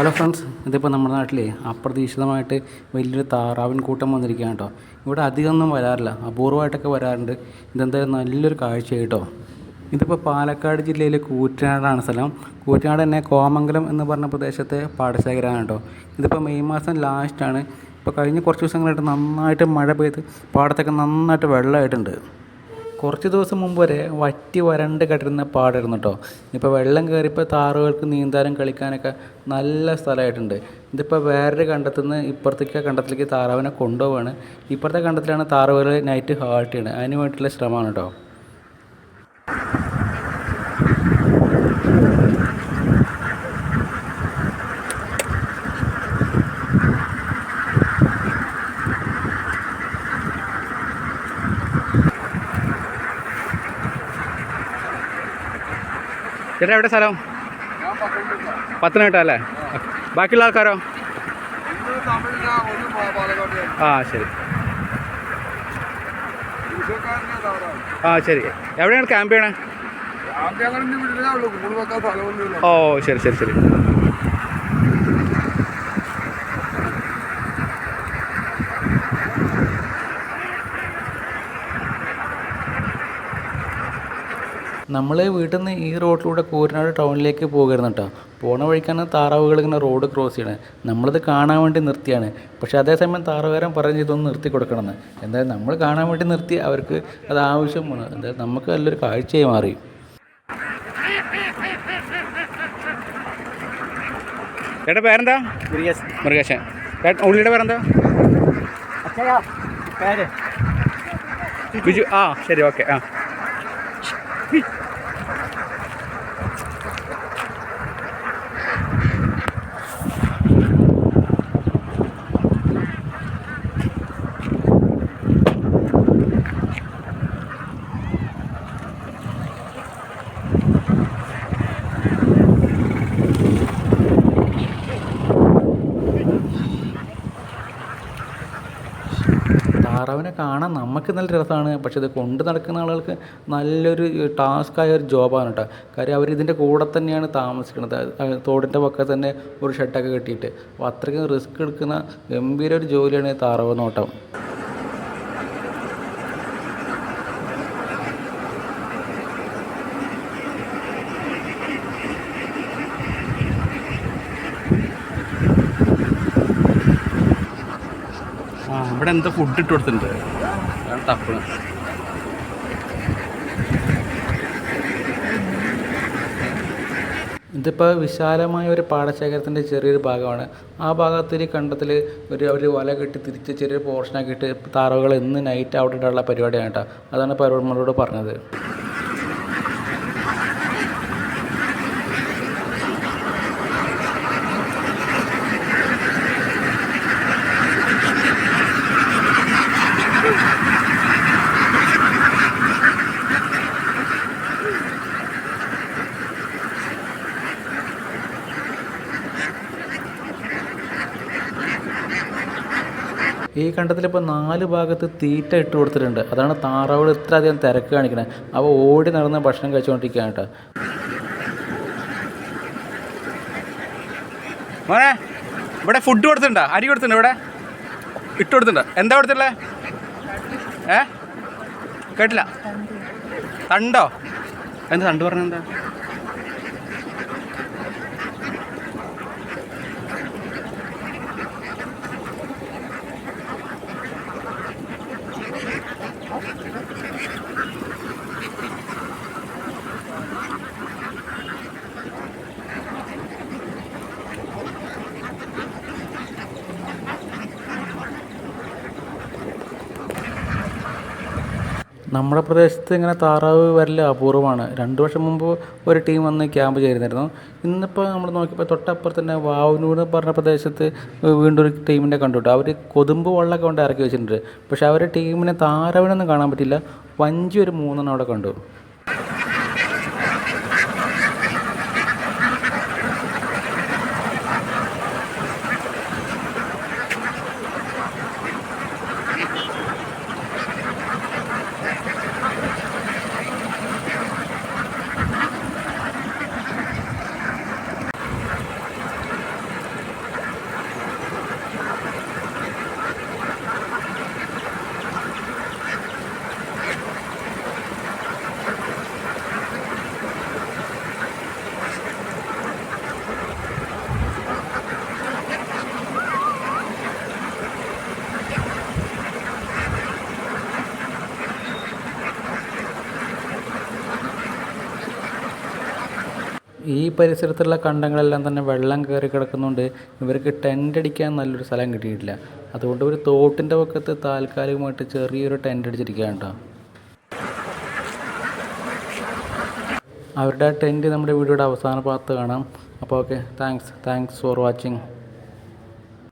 Hello friends ഇതിപ്പോൾ നമ്മുടെ നാട്ടിലെ അപ്രതീക്ഷിതമായിട്ട് വലിയൊരു താറാവിൻ കൂട്ടം വന്നിരിക്കുകയാണ് കേട്ടോ. ഇവിടെ അധികമൊന്നും വരാറില്ല. അപൂർവമായിട്ടൊക്കെ വരാറുണ്ട്. ഇതെന്തായാലും നല്ലൊരു കാഴ്ച കേട്ടോ. ഇതിപ്പോൾ പാലക്കാട് ജില്ലയിലെ കൂറ്റനാടാണ് സ്ഥലം. കൂറ്റനാട് തന്നെ കോമംഗലം എന്ന് പറഞ്ഞ പ്രദേശത്തെ പാടശേഖരമാണ് കേട്ടോ. ഇതിപ്പോൾ മെയ് മാസം ലാസ്റ്റാണ് ഇപ്പോൾ കഴിഞ്ഞ കുറച്ച് ദിവസങ്ങളായിട്ട് നന്നായിട്ട് മഴ പെയ്ത് പാടത്തൊക്കെ നന്നായിട്ട് വെള്ളമായിട്ടുണ്ട്. കുറച്ച് ദിവസം മുമ്പ് വരെ വറ്റി വരണ്ട് കെട്ടിരുന്ന പാടായിരുന്നു കേട്ടോ ഇപ്പോൾ വെള്ളം കയറിയപ്പോൾ താറുകൾക്ക് നീന്താനും കളിക്കാനൊക്കെ നല്ല സ്ഥലമായിട്ടുണ്ട്. ഇതിപ്പോൾ വേറൊരു കണ്ടത്തിൽ നിന്ന് ഇപ്പുറത്തേക്ക് കണ്ടത്തിലേക്ക് താറാവിനെ കൊണ്ടുപോവാണ്. ഇപ്പുറത്തെ കണ്ടത്തിലാണ് താറാവുകൾ നൈറ്റ് ഹാൾട്ട് ചെയ്യുന്നത് അതിന് വേണ്ടിയിട്ടുള്ള ശ്രമമാണ് കേട്ടോ ചേട്ടാ എവിടെ സ്ഥലം? പത്തനംതിട്ട അല്ലേ? ബാക്കിയുള്ള ആൾക്കാരോ? ആ ശരി. ആ ശരി. എവിടെയാണ് ക്യാമ്പ് ചെയ്യണേ? ഓ ശരി ശരി ശരി. നമ്മൾ വീട്ടിൽ നിന്ന് ഈ റോഡിലൂടെ കൂരനാട് ടൗണിലേക്ക് പോകരുന്ന കേട്ടോ പോണ വഴിക്കാണ് താറാവുകൾ ഇങ്ങനെ റോഡ് ക്രോസ് ചെയ്യണത് നമ്മളിത് കാണാൻ വേണ്ടി നിർത്തിയാണ്. പക്ഷേ അതേസമയം താറാവുകാരൻ പറഞ്ഞ് ഇതൊന്ന് നിർത്തി കൊടുക്കണമെന്ന്. എന്തായാലും നമ്മൾ കാണാൻ വേണ്ടി നിർത്തി അവർക്ക് അത് ആവശ്യമാണ് എന്തായാലും നമുക്ക് നല്ലൊരു കാഴ്ചയായി മാറി. ചേട്ടാ പേരെന്താ? മുരുകേശൻ. ചേട്ടൻ ഉള്ളിയുടെ പേരെന്താ? പേര്. ബിജു ആ ശരി ഓക്കെ ആ. താറാവിനെ കാണാൻ നമുക്ക് നല്ല രസമാണ്. പക്ഷേ ഇത് കൊണ്ട് നടക്കുന്ന ആളുകൾക്ക് നല്ലൊരു ടാസ്ക്കായ ഒരു ജോബാണ് കേട്ടോ. കാര്യം അവർ ഇതിന്റെ കൂടെ തന്നെയാണ് താമസിക്കുന്നത്. തോടിന്റെ പക്കത്ത് തന്നെ ഒരു ഷെഡൊക്കെ കെട്ടിയിട്ട്. അപ്പോൾ അത്രയ്ക്കും റിസ്ക് എടുക്കുന്ന ഗംഭീര ഒരു ജോലിയാണ് താറാവ് നോട്ടം. ആ ഇവിടെ എന്താ ഫുഡ് ഇട്ട് കൊടുത്തിട്ടുണ്ട്. തപ്പ് ഇതിപ്പോൾ വിശാലമായ ഒരു പാടശേഖരത്തിന്റെ ചെറിയൊരു ഭാഗമാണ്. ആ ഭാഗത്തിൽ കണ്ടത്തിൽ ഒരു ഒരു വല കെട്ടി തിരിച്ച് ചെറിയൊരു പോർഷനാക്കിയിട്ട് താറാവുകൾ ഇന്ന് നൈറ്റ് അവിടെ ഇടാനുള്ള പരിപാടിയാണ് കേട്ടോ. അതാണ് ഇപ്പോൾ പറഞ്ഞത്. ഈ കണ്ടത്തിൽ ഇപ്പോൾ നാല് ഭാഗത്ത് തീറ്റ ഇട്ട് കൊടുത്തിട്ടുണ്ട്. അതാണ് താറാവുകൾ ഇത്ര അധികം തിരക്ക് കാണിക്കണത് അവ ഓടി നടന്ന് ഭക്ഷണം കഴിച്ചുകൊണ്ടിരിക്കുകയാണ് കേട്ടോ. മോനെ ഇവിടെ ഫുഡ് കൊടുത്തിട്ടുണ്ടോ? അരി കൊടുത്തിട്ടുണ്ടോ ഇവിടെ? ഇട്ട് കൊടുത്തിട്ടുണ്ടോ? എന്താ കൊടുത്തിട്ടുള്ളത് ഏ? കേട്ടില്ല. തണ്ടോ? എന്താ തണ്ട് പറഞ്ഞെന്താ നമ്മുടെ പ്രദേശത്ത് ഇങ്ങനെ താറാവ് വരൽ അപൂർവമാണ്. രണ്ട് വർഷം മുമ്പ് ഒരു ടീം വന്ന് ക്യാമ്പ് ചെയ്തിരുന്നു ഇന്നിപ്പോൾ നമ്മൾ നോക്കിയപ്പോൾ തൊട്ടപ്പുറത്ത് തന്നെ വാവനൂർ എന്ന് പറഞ്ഞ പ്രദേശത്ത് വീണ്ടും ഒരു ടീമിനെ കണ്ടു അവർ കൊതുമ്പ് വെള്ളമൊക്കെ കൊണ്ട് ഇറക്കി വെച്ചിട്ടുണ്ട്. പക്ഷേ അവരുടെ ടീമിനെ താറാവിനൊന്നും കാണാൻ പറ്റില്ല. വഞ്ചി ഒരു മൂന്നെണ്ണം അവിടെ കണ്ടു. ഈ പരിസരത്തുള്ള കണ്ടങ്ങളെല്ലാം തന്നെ വെള്ളം കയറി കിടക്കുന്നുണ്ട് ഇവർക്ക് ടെന്റ് അടിക്കാൻ നല്ലൊരു സ്ഥലം കിട്ടിയിട്ടില്ല. അതുകൊണ്ട് ഒരു തോട്ടിന്റെ പക്കത്ത് താൽക്കാലികമായിട്ട് ചെറിയൊരു ടെന്റ് അടിച്ചിരിക്കുകയാണ് കേട്ടോ അവരുടെ ടെന്റ് നമ്മുടെ വീഡിയോയുടെ അവസാന ഭാഗത്ത് കാണാം. അപ്പോൾ okay thanks thanks for watching